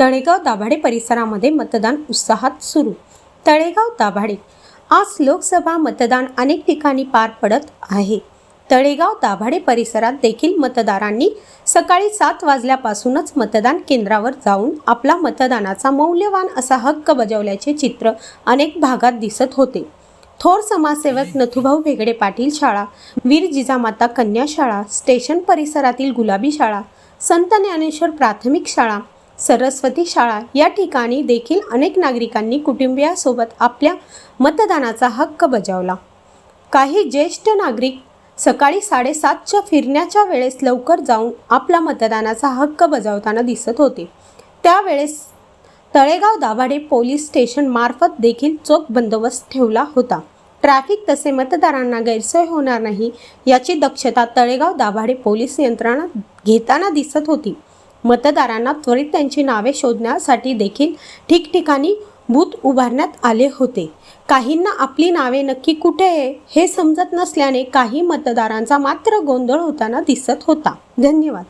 तळेगाव दाभाडे परिसरामध्ये मतदान उत्साहात सुरू. तळेगाव दाभाडे आज लोकसभा मतदान अनेक ठिकाणी पार पडत आहे. तळेगाव दाभाडे परिसरात देखील मतदारांनी सकाळी सात वाजल्यापासूनच मतदान केंद्रावर जाऊन आपला मतदानाचा मौल्यवान असा हक्क बजावल्याचे चित्र अनेक भागात दिसत होते. थोर समाजसेवक नथुभाऊ भेगडे पाटील शाळा वीर जिजामाता कन्या शाळा स्टेशन परिसरातील गुलाबी शाळा संत ज्ञानेश्वर प्राथमिक शाळा सरस्वती शाळा या ठिकाणी देखील अनेक नागरिकांनी कुटुंबियासोबत आपल्या मतदानाचा हक्क बजावला. काही ज्येष्ठ नागरिक सकाळी साडेसातच्या फिरण्याच्या वेळेस लवकर जाऊन आपला मतदानाचा हक्क बजावताना दिसत होते. त्यावेळेस तळेगाव दाभाडे पोलीस स्टेशन मार्फत देखील चोख बंदोबस्त ठेवला होता. ट्रॅफिक तसे मतदारांना गैरसोय होणार नाही याची दक्षता तळेगाव दाभाडे पोलीस यंत्रणा घेताना दिसत होती. मतदारांना त्वरित त्यांची नावे शोधण्यासाठी देखील ठिकठिकाणी बूथ उभारण्यात आले होते. काहींना आपली नावे नक्की कुठे आहे हे समजत नसल्याने काही मतदारांचा मात्र गोंधळ होताना दिसत होता. धन्यवाद.